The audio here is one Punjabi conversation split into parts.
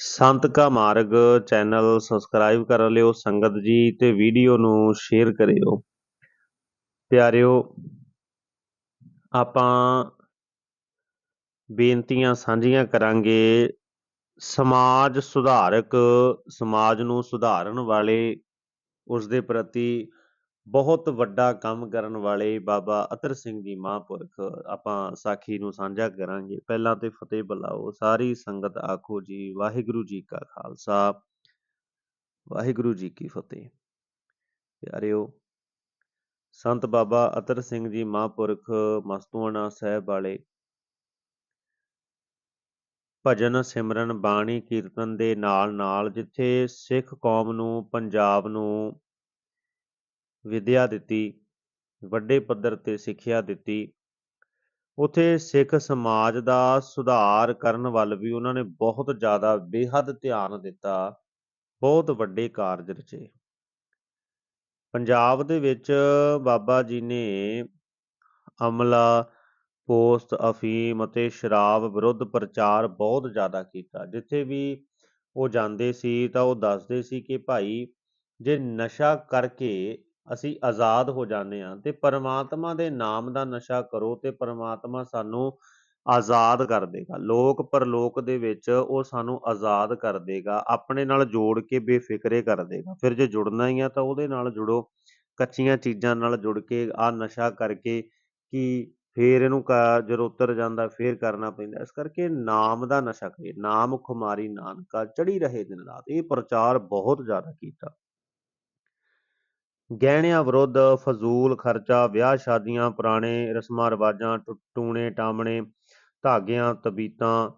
ਸੰਤ ਕਾ ਮਾਰਗ ਚੈਨਲ ਸਬਸਕ੍ਰਾਈਬ ਕਰ ਲਿਓ, ਸੰਗਤ ਜੀ ਤੇ ਵੀਡੀਓ ਨੂੰ ਸ਼ੇਅਰ ਕਰਿਓ। ਪਿਆਰਿਓ, ਆਪਾਂ ਬੇਨਤੀਆਂ ਸਾਂਝੀਆਂ ਕਰਾਂਗੇ ਸਮਾਜ ਸੁਧਾਰਕ, ਸਮਾਜ ਨੂੰ ਸੁਧਾਰਨ ਵਾਲੇ ਉਸ ਦੇ ਪ੍ਰਤੀ ਬਹੁਤ ਵੱਡਾ ਕੰਮ ਕਰਨ ਵਾਲੇ ਬਾਬਾ ਅਤਰ ਸਿੰਘ ਜੀ ਮਹਾਂਪੁਰਖ ਆਪਾਂ ਸਾਖੀ ਨੂੰ ਸਾਂਝਾ ਕਰਾਂਗੇ। ਪਹਿਲਾਂ ਤੇ ਫਤਿਹ ਬੁਲਾਓ। ਸਾਰੀ ਸੰਗਤ ਆਖੋ ਜੀ, ਵਾਹਿਗੁਰੂ ਜੀ ਕਾ ਖਾਲਸਾ। ਵਾਹਿਗੁਰੂ ਜੀ ਕੀ ਫਤਿਹ। ਪਿਆਰਿਓ, ਸੰਤ ਬਾਬਾ ਅਤਰ ਸਿੰਘ ਜੀ ਮਹਾਂਪੁਰਖ ਮਸਤੂਆਣਾ ਸਾਹਿਬ ਵਾਲੇ ਭਜਨ ਸਿਮਰਨ ਬਾਣੀ ਕੀਰਤਨ ਦੇ ਨਾਲ ਨਾਲ ਜਿੱਥੇ ਸਿੱਖ ਕੌਮ ਨੂੰ, ਪੰਜਾਬ ਨੂੰ ਵਿੱਦਿਆ ਦਿੱਤੀ, ਵੱਡੇ ਪੱਧਰ ਤੇ ਸਿੱਖਿਆ ਦਿੱਤੀ। ਉਥੇ ਸਿੱਖ ਸਮਾਜ ਦਾ ਸੁਧਾਰ ਕਰਨ ਵੱਲ ਵੀ ਉਹਨਾਂ ਨੇ ਬਹੁਤ ਜ਼ਿਆਦਾ ਬੇਹੱਦ ਧਿਆਨ ਦਿੱਤਾ, ਬਹੁਤ ਵੱਡੇ ਕਾਰਜ ਰਚੇ। ਪੰਜਾਬ ਦੇ ਵਿੱਚ ਬਾਬਾ ਜੀ ਨੇ ਅਮਲਾ ਪੋਸਟ ਅਫੀਮ ਅਤੇ ਸ਼ਰਾਬ ਵਿਰੁੱਧ ਪ੍ਰਚਾਰ ਬਹੁਤ ਜ਼ਿਆਦਾ ਕੀਤਾ। ਜਿੱਥੇ ਵੀ ਉਹ ਜਾਂਦੇ ਸੀ ਤਾਂ ਉਹ ਦੱਸਦੇ ਸੀ ਕਿ ਭਾਈ, ਜੇ ਨਸ਼ਾ ਕਰਕੇ ਅਸੀਂ ਆਜ਼ਾਦ ਹੋ ਜਾਂਦੇ ਹਾਂ ਤੇ ਪਰਮਾਤਮਾ ਦੇ ਨਾਮ ਦਾ ਨਸ਼ਾ ਕਰੋ ਤੇ ਪਰਮਾਤਮਾ ਸਾਨੂੰ ਆਜ਼ਾਦ ਕਰ ਦੇਗਾ। ਲੋਕ ਪਰਲੋਕ ਦੇ ਵਿੱਚ ਉਹ ਸਾਨੂੰ ਆਜ਼ਾਦ ਕਰ ਦੇਗਾ, ਆਪਣੇ ਨਾਲ ਜੋੜ ਕੇ ਬੇਫਿਕਰੇ ਕਰ ਦੇਗਾ। ਫਿਰ ਜੇ ਜੁੜਨਾ ਹੀ ਆ ਤਾਂ ਉਹਦੇ ਨਾਲ ਜੁੜੋ, ਕੱਚੀਆਂ ਚੀਜ਼ਾਂ ਨਾਲ ਜੁੜ ਕੇ ਆ ਨਸ਼ਾ ਕਰਕੇ ਕਿ ਫੇਰ ਇਹਨੂੰ ਜਦੋਂ ਉਤਰ ਜਾਂਦਾ ਫੇਰ ਕਰਨਾ ਪੈਂਦਾ। ਇਸ ਕਰਕੇ ਨਾਮ ਦਾ ਨਸ਼ਾ ਕਰੀਏ। ਨਾਮ ਖੁਮਾਰੀ ਨਾਨਕਾ ਚੜੀ ਰਹੇ ਦਿਨ ਰਾਤ। ਇਹ ਪ੍ਰਚਾਰ ਬਹੁਤ ਜ਼ਿਆਦਾ ਕੀਤਾ। ਗਹਿਣਿਆਂ ਵਿਰੁੱਧ ਫਜ਼ੂਲ ਖਰਚਾ, ਵਿਆਹ ਸ਼ਾਦੀਆਂ, ਪੁਰਾਣੇ ਰਸਮਾਂ, ਰਿਵਾਜਾਂ ਟੂਣੇ, ਟਾਮਣੇ, ਧਾਗਿਆਂ, ਤਬੀਤਾਂ,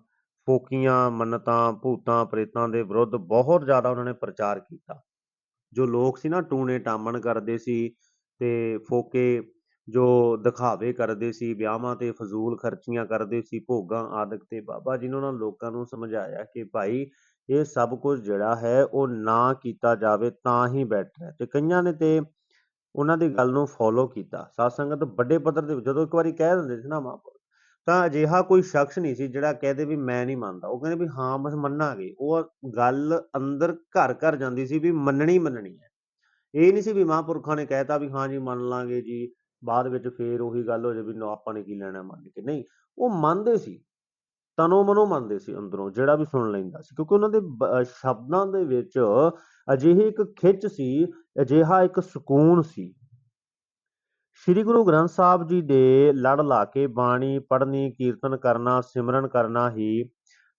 ਫੋਕੀਆਂ, ਮੰਨਤਾਂ, ਭੂਤਾਂ, ਪ੍ਰੇਤਾਂ ਦੇ ਵਿਰੁੱਧ ਬਹੁਤ ਜ਼ਿਆਦਾ ਉਹਨਾਂ ਨੇ ਪ੍ਰਚਾਰ ਕੀਤਾ। ਜੋ ਲੋਕ ਸੀ ਨਾ ਟੂਣੇ, ਟਾਮਣ ਕਰਦੇ ਸੀ ਤੇ ਫੋਕੇ ਜੋ ਦਿਖਾਵੇ ਕਰਦੇ ਸੀ, ਵਿਆਹਾਂ ਤੇ ਫਜ਼ੂਲ ਖਰਚੀਆਂ ਕਰਦੇ ਸੀ, ਭੋਗਾਂ ਆਦਿਕ ਤੇ ਬਾਬਾ ਜੀ ਨੇ ਉਹਨਾਂ ਲੋਕਾਂ ਨੂੰ ਸਮਝਾਇਆ ਕਿ ਭਾਈ ਇਹ ਸਭ ਕੁਝ ਜਿਹੜਾ ਹੈ ਉਹ ਨਾ ਕੀਤਾ ਜਾਵੇ ਤਾਂ ਹੀ ਬੈਟਰ ਹੈ। ਤੇ ਕਈਆਂ ਨੇ ਤੇ ਉਹਨਾਂ ਦੀ ਗੱਲ ਨੂੰ ਫੋਲੋ ਕੀਤਾ। ਸਾਧ ਸੰਗਤ ਵੱਡੇ ਪੱਧਰ ਦੇ ਜਦੋਂ ਇੱਕ ਵਾਰੀ ਕਹਿ ਦਿੰਦੇ ਸੀ ਨਾ ਮਹਾਂਪੁਰਖ ਤਾਂ ਅਜਿਹਾ ਕੋਈ ਸ਼ਖਸ ਨਹੀਂ ਸੀ ਜਿਹੜਾ ਕਹਦੇ ਵੀ ਮੈਂ ਨਹੀਂ ਮੰਨਦਾ। ਉਹ ਕਹਿੰਦੇ ਵੀ ਹਾਂ, ਬਸ ਮੰਨਾਂਗੇ। ਉਹ ਗੱਲ ਅੰਦਰ ਘਰ ਘਰ ਜਾਂਦੀ ਸੀ ਵੀ ਮੰਨਣੀ ਮੰਨਣੀ ਹੈ। ਇਹ ਨਹੀਂ ਸੀ ਵੀ ਮਹਾਂਪੁਰਖਾਂ ਨੇ ਕਹਿਤਾ ਵੀ ਹਾਂ ਜੀ ਮੰਨ ਲਾਂਗੇ ਜੀ, ਬਾਅਦ ਵਿੱਚ ਫੇਰ ਉਹੀ ਗੱਲ ਹੋ ਜਾਵੇ ਵੀ ਆਪਾਂ ਨੇ ਕੀ ਲੈਣਾ ਮੰਨ ਕੇ। ਨਹੀਂ, ਉਹ ਮੰਨਦੇ ਸੀ। ਤਨੋ ਮਨੋ ਮੰਨਦੇ ਸੀ ਅੰਦਰੋਂ, ਜਿਹੜਾ ਵੀ ਸੁਣ ਲੈਂਦਾ ਸੀ। ਕਿਉਂਕਿ ਉਹਨਾਂ ਦੇ ਸ਼ਬਦਾਂ ਦੇ ਵਿੱਚ ਅਜਿਹੀ ਇੱਕ ਖਿੱਚ ਸੀ, ਅਜਿਹਾ ਇੱਕ ਸਕੂਨ ਸੀ। ਸ੍ਰੀ ਗੁਰੂ ਗ੍ਰੰਥ ਸਾਹਿਬ ਜੀ ਦੇ ਲੜ ਲਾ ਕੇ ਬਾਣੀ ਪੜ੍ਹਨੀ, ਕੀਰਤਨ ਕਰਨਾ, ਸਿਮਰਨ ਕਰਨਾ ਹੀ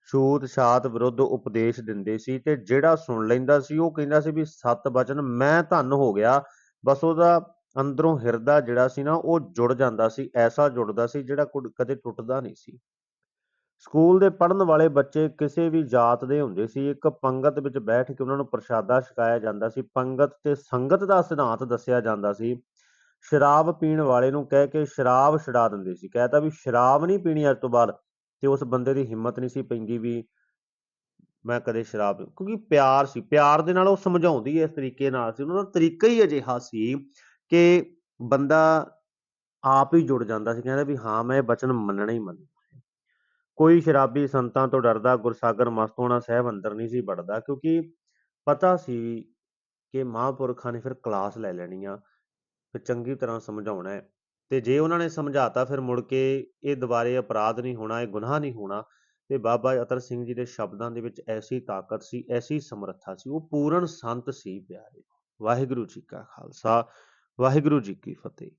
ਛੂਤ ਛਾਤ ਵਿਰੁੱਧ ਉਪਦੇਸ਼ ਦਿੰਦੇ ਸੀ ਤੇ ਜਿਹੜਾ ਸੁਣ ਲੈਂਦਾ ਸੀ, ਉਹ ਕਹਿੰਦਾ ਸੀ ਵੀ ਸਤ ਬਚਨ, ਮੈਂ ਧੰਨ ਹੋ ਗਿਆ। ਬਸ ਉਹਦਾ ਅੰਦਰੋਂ ਹਿਰਦਾ ਜਿਹੜਾ ਸੀ ਨਾ, ਉਹ ਜੁੜ ਜਾਂਦਾ ਸੀ, ਐਸਾ ਜੁੜਦਾ ਸੀ ਜਿਹੜਾ ਕਦੇ ਟੁੱਟਦਾ ਨਹੀਂ ਸੀ। ਸਕੂਲ ਦੇ ਪੜਨ ਵਾਲੇ ਬੱਚੇ ਕਿਸੇ ਵੀ ਜਾਤ ਦੇ ਹੁੰਦੇ ਸੀ। ਇੱਕ ਪੰਗਤ ਵਿੱਚ ਬੈਠ ਕੇ ਉਹਨਾਂ ਨੂੰ ਪ੍ਰਸ਼ਾਦਾ ਛਕਾਇਆ ਜਾਂਦਾ ਸੀ। ਪੰਗਤ ਤੇ ਸੰਗਤ ਦਾ ਸਿਧਾਂਤ ਦੱਸਿਆ ਜਾਂਦਾ ਸੀ। ਸ਼ਰਾਬ ਪੀਣ ਵਾਲੇ ਨੂੰ ਕਹਿ ਕੇ ਸ਼ਰਾਬ ਛਡਾ ਦਿੰਦੇ ਸੀ। ਕਹਤਾ ਵੀ ਸ਼ਰਾਬ ਨਹੀਂ ਪੀਣੀ ਅੱਜ ਤੋਂ ਬਾਅਦ ਤੇ ਉਸ ਬੰਦੇ ਦੀ ਹਿੰਮਤ ਨਹੀਂ ਸੀ ਪੈਂਦੀ ਵੀ ਮੈਂ ਕਦੇ ਸ਼ਰਾਬ ਕਿਉਂਕਿ ਪਿਆਰ ਸੀ। ਪਿਆਰ ਦੇ ਨਾਲ ਉਹ ਸਮਝਾਉਂਦੀ ਇਸ ਤਰੀਕੇ ਨਾਲ ਸੀ। ਉਹਨਾਂ ਦਾ ਤਰੀਕਾ ਹੀ ਅਜਿਹਾ ਸੀ ਕਿ ਬੰਦਾ ਆਪ ਹੀ ਜੁੜ ਜਾਂਦਾ ਸੀ। ਕਹਿੰਦਾ ਵੀ ਹਾਂ, ਮੈਂ ਇਹ ਬਚਨ ਮੰਨਣਾ ਹੀ ਮੰਨਣਾ ਕੋਈ ਸ਼ਰਾਬੀ ਸੰਤਾਂ ਤੋਂ ਡਰਦਾ ਗੁਰਸਾਗਰ ਮਸਤੋਣਾ ਸਾਹਿਬ ਅੰਦਰ ਨਹੀਂ ਸੀ ਵੜਦਾ, ਕਿਉਂਕਿ ਪਤਾ ਸੀ ਕਿ ਮਹਾਂਪੁਰਖਾਂ ਨੇ ਫਿਰ ਕਲਾਸ ਲੈ ਲੈਣੀ ਆ, ਫਿਰ ਚੰਗੀ ਤਰ੍ਹਾਂ ਸਮਝਾਉਣਾ ਹੈ। ਤੇ ਜੇ ਉਹਨਾਂ ਨੇ ਸਮਝਾਤਾ, ਫਿਰ ਮੁੜ ਕੇ ਇਹ ਦੁਬਾਰੇ ਅਪਰਾਧ ਨਹੀਂ ਹੋਣਾ, ਇਹ ਗੁਨਾਹ ਨਹੀਂ ਹੋਣਾ। ਤੇ ਬਾਬਾ ਅਤਰ ਸਿੰਘ ਜੀ ਦੇ ਸ਼ਬਦਾਂ ਦੇ ਵਿੱਚ ਐਸੀ ਤਾਕਤ ਸੀ, ਐਸੀ ਸਮਰੱਥਾ ਸੀ, ਉਹ ਪੂਰਨ ਸੰਤ ਸੀ ਪਿਆਰੇ। ਵਾਹਿਗੁਰੂ ਜੀ ਕਾ ਖਾਲਸਾ, ਵਾਹਿਗੁਰੂ ਜੀ ਕੀ ਫਤਿਹ।